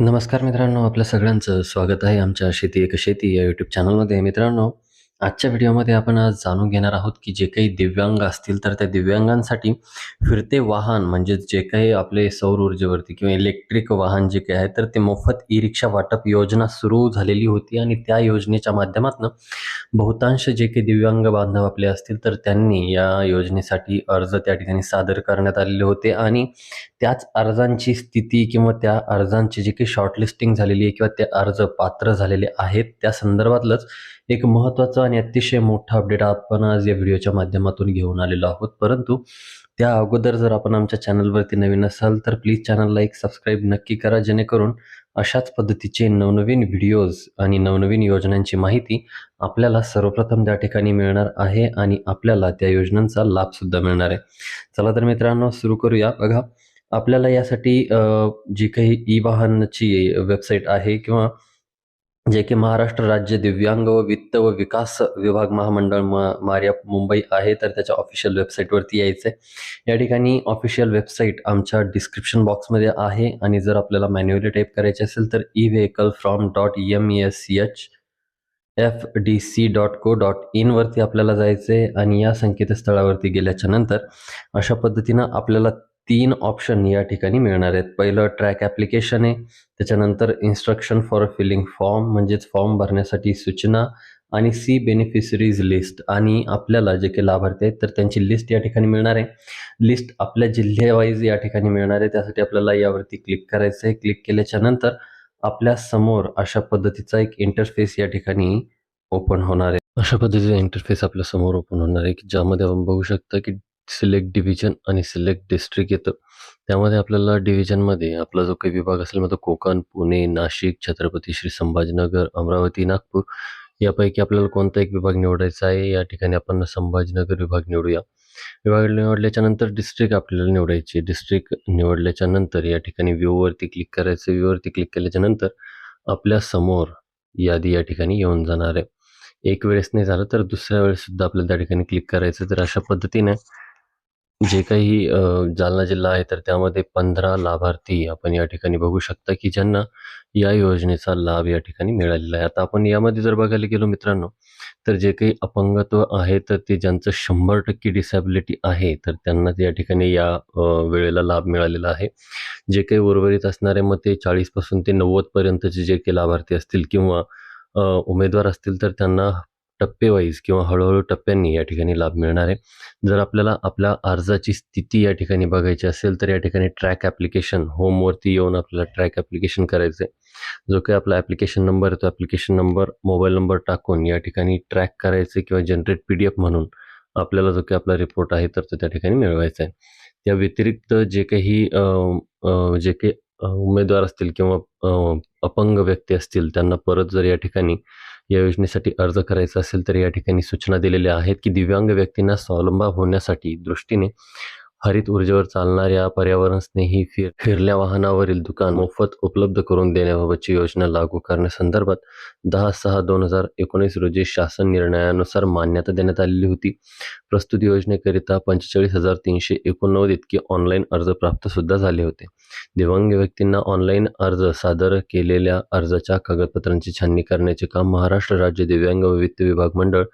नमस्कार मित्रांनो, आपल्या सगळ्यांचं स्वागत आहे आमच्या शेती एक शेती या यूट्यूब चॅनलमध्ये. मित्रांनो, आजच्या व्हिडिओमध्ये आपण आज जाणून घेणार आहोत, की जे काही दिव्यांग असतील, तर त्या दिव्यांगांसाठी फिरते वाहन म्हणजे जे काही आपले सौर ऊर्जेवरती किंवा इलेक्ट्रिक वाहन जे काही आहे, तर ते मोफत ई-रिक्षा वाटप योजना सुरू झालेली होती आणि त्या योजनेच्या माध्यमातून बहुतांश जे काही दिव्यांग बांधव आपले असतील, तर त्यांनी या योजनेसाठी अर्ज त्या ठिकाणी सादर करण्यात आलेले होते आणि त्याच अर्जांची स्थिती किंवा त्या अर्जांची जी काही शॉर्टलिस्टिंग झालेली आहे किंवा ते अर्ज पात्र झालेले आहेत, त्या संदर्भातलंच एक महत्त्वाचं आणि अतिशय मोठा अपडेट आपण आज या व्हिडिओच्या माध्यमातून घेऊन आलेलो आहोत. परंतु त्या अगोदर जर आपण आमच्या चॅनलवरती नवीन असाल, तर प्लीज चॅनलला एक सबस्क्राईब नक्की करा, जेणेकरून अशाच पद्धतीचे नवनवीन व्हिडिओज आणि नवनवीन योजनांची माहिती आपल्याला सर्वप्रथम त्या ठिकाणी मिळणार आहे आणि आपल्याला त्या योजनांचा लाभसुद्धा मिळणार आहे. चला तर मित्रांनो सुरू करूया. बघा, आपल्याला यासाठी जी काही ई-वाहनची वेबसाईट आहे किंवा जे की महाराष्ट्र राज्य दिव्यांग व वित्त व विकास विभाग महामंडळ म मार्या मुंबई आहे, तर त्याच्या ऑफिशियल वेबसाईटवरती यायचं आहे. या ठिकाणी ऑफिशियल वेबसाईट आमच्या डिस्क्रिप्शन बॉक्समध्ये आहे आणि जर आपल्याला मॅन्युअली टाईप करायचे असेल, तर e vehicle form dot M S H F D C dot co dot इनवरती आपल्याला जायचं आहे आणि या संकेतस्थळावरती गेल्याच्यानंतर अशा पद्धतीनं आपल्याला तीन ऑप्शन या ठिकाणी मिळणार आहेत. पहिलं ट्रॅक ॲप्लिकेशन आहे, त्याच्यानंतर इन्स्ट्रक्शन फॉर फिलिंग फॉर्म म्हणजेच फॉर्म भरण्यासाठी सूचना आणि सी बेनिफिशरीज लिस्ट आणि आपल्याला जे काही लाभार्थी आहेत, तर त्यांची लिस्ट या ठिकाणी मिळणार आहे. लिस्ट आपल्या जिल्ह्यावाईज या ठिकाणी मिळणार आहे. त्यासाठी आपल्याला यावरती क्लिक करायचं आहे. क्लिक केल्याच्यानंतर आपल्यासमोर अशा पद्धतीचा एक इंटरफेस या ठिकाणी ओपन होणार आहे. अशा पद्धतीचा इंटरफेस आपल्यासमोर ओपन होणार आहे, की ज्यामध्ये आपण बघू शकतो की सिलेक्ट डिव्हिजन आणि सिलेक्ट डिस्ट्रिक्ट येतं. त्यामध्ये आपल्याला डिव्हिजनमध्ये आपला जो काही विभाग असेल, मग तो कोकण, पुणे, नाशिक, छत्रपती श्री संभाजीनगर, अमरावती, नागपूर यापैकी आपल्याला कोणता एक विभाग निवडायचा आहे. या ठिकाणी आपण संभाजीनगर विभाग निवडूया. विभाग निवडल्याच्या नंतर डिस्ट्रिक्ट आपल्याला निवडायची. डिस्ट्रिक्ट निवडल्याच्या नंतर या ठिकाणी व्ह्यूवरती क्लिक करायचं. व्ह्यूवरती क्लिक केल्याच्यानंतर आपल्यासमोर यादी या ठिकाणी येऊन जाणार आहे. एक वेळेस नाही झालं, तर दुसऱ्या वेळेस सुद्धा आपल्याला त्या ठिकाणी क्लिक करायचं. तर अशा पद्धतीने जे काही अ, जालना जिल्हा आहे, तर त्यामध्ये 15 लाभार्थी आपण या ठिकाणी बघू शकता, की ज्यांना या योजनेचा लाभ या ठिकाणी मिळालेला आहे. आता आपण यामध्ये जर बघायला गेलो मित्रांनो, तर जे काही अपंगत्व आहे, तर ते ज्यांचं 100% डिसॅबिलिटी आहे, तर त्यांना या ठिकाणी या अ, वेळेला लाभ मिळालेला आहे. जे काही उर्वरित असणारे मग ते 40 पासून ते 90 पर्यंतचे जे काही लाभार्थी असतील किंवा अ, उमेदवार असतील, तर त्यांना टप्पेवाईज किंवा हळूहळू टप्प्यांनी या ठिकाणी लाभ मिळणार आहे. जर आपल्याला आपल्या अर्जाची स्थिती या ठिकाणी बघायची असेल, तर या ठिकाणी ट्रॅक ॲप्लिकेशन होमवरती येऊन आपल्याला ट्रॅक ॲप्लिकेशन करायचं आहे. जो काही आपला ॲप्लिकेशन नंबर आहे, तो ॲप्लिकेशन नंबर, मोबाईल नंबर टाकून या ठिकाणी ट्रॅक करायचं किंवा जनरेट पी-डी-एफ म्हणून आपल्याला जो काही आपला रिपोर्ट आहे, तर तो त्या ठिकाणी मिळवायचा आहे. त्या व्यतिरिक्त जे काही जे काही उमेदवार असतील किंवा अपंग व्यक्ती असतील, त्यांना परत जर या ठिकाणी या योजनेसाठी अर्ज करायचा असेल, तर या ठिकाणी सूचना दिलेल्या आहेत, की दिव्यांग व्यक्तींना स्वावलंबा होण्यासाठी दृष्टीने हरित ऊर्जेवर चालणाऱ्या पर्यावरण स्नेही फिर फिरल्या वाहनावरील दुकान मोफत उपलब्ध करून देण्याबाबतची योजना लागू करण्यासंदर्भात 10/6/2019 रोजी शासन निर्णयानुसार मान्यता देण्यात आलेली होती. प्रस्तुत योजनेकरिता 45,389 इतके ऑनलाईन अर्ज प्राप्त सुद्धा झाले होते. दिव्यांग व्यक्तींना ऑनलाईन अर्ज सादर केलेल्या अर्जाच्या कागदपत्रांची छाननी करण्याचे काम महाराष्ट्र राज्य दिव्यांग व वित्त विभाग मंडळ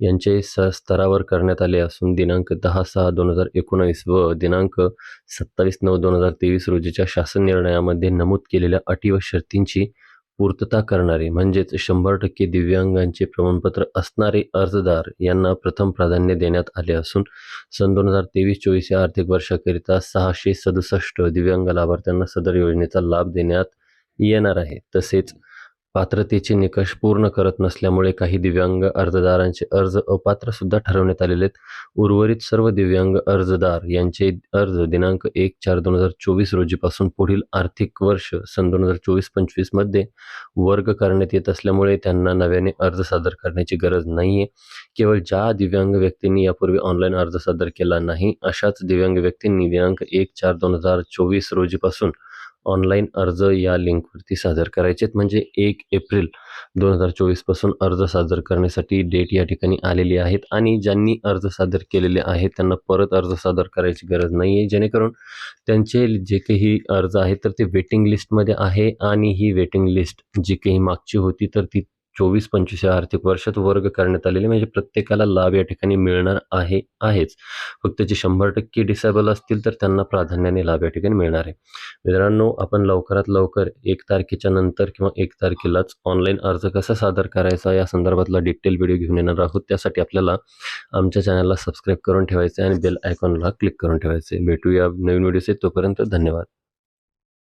यांचे स स्तरावर करण्यात आले असून दिनांक 10/6/2019 व दिनांक 27/9/2023 रोजीच्या शासन निर्णयामध्ये नमूद केलेल्या अटी व शर्तींची पूर्तता करणारे म्हणजेच 100% दिव्यांगांचे प्रमाणपत्र असणारे अर्जदार यांना प्रथम प्राधान्य देण्यात आले असून सन 2023-24 या आर्थिक वर्षाकरिता 667 दिव्यांग लाभार्थ्यांना सदर योजनेचा लाभ देण्यात येणार आहे. तसेच पात्रतेचे निकष पूर्ण करत नसल्यामुळे काही दिव्यांग अर्जदारांचे अर्ज अपात्र सुद्धा ठरवण्यात आलेले आहेत. उर्वरित सर्व दिव्यांग अर्जदार यांचे अर्ज दिनांक 1/4/2024 रोजीपासून पुढील आर्थिक वर्ष सन दोन हजार चोवीस पंचवीसमध्ये वर्ग करण्यात येत असल्यामुळे त्यांना नव्याने अर्ज सादर करण्याची गरज नाही आहे केवळ ज्या दिव्यांग व्यक्तींनी यापूर्वी ऑनलाईन अर्ज सादर केला नाही, अशाच दिव्यांग व्यक्तींनी दिनांक 1/4/2024 रोजीपासून ऑनलाईन अर्ज या लिंकवरती सादर करायचे आहेत म्हणजे एक एप्रिल दोन हजार चोवीसपासून अर्ज सादर करण्यासाठी डेट या ठिकाणी आलेली आहेत आणि ज्यांनी अर्ज सादर केलेले आहेत त्यांना परत अर्ज सादर करायची गरज नाही आहे जेणेकरून त्यांचे जे काही अर्ज आहेत तर ते वेटिंग लिस्टमध्ये आहे आणि ही वेटिंग लिस्ट जी काही मागची होती तर ती चोवीस पंचवीस या आर्थिक वर्षात वर्ग करण्यात आलेले म्हणजे प्रत्येकाला लाभ या ठिकाणी मिळणार आहे आहेच. फक्त जे शंभर टक्के डिसेबल असतील तर त्यांना प्राधान्याने लाभ या ठिकाणी मिळणार आहे. मित्रांनो आपण लवकरात लवकर एक तारखेच्या नंतर किंवा एक तारखेलाच ऑनलाईन अर्ज कसा सादर करायचा या संदर्भातला डिटेल व्हिडिओ घेऊन येणार आहोत. त्यासाठी आपल्याला आमच्या चॅनलला सबस्क्राईब करून ठेवायचे आणि बेल आयकॉनला क्लिक करून ठेवायचे भेटूया नवीन व्हिडिओचे तोपर्यंत धन्यवाद.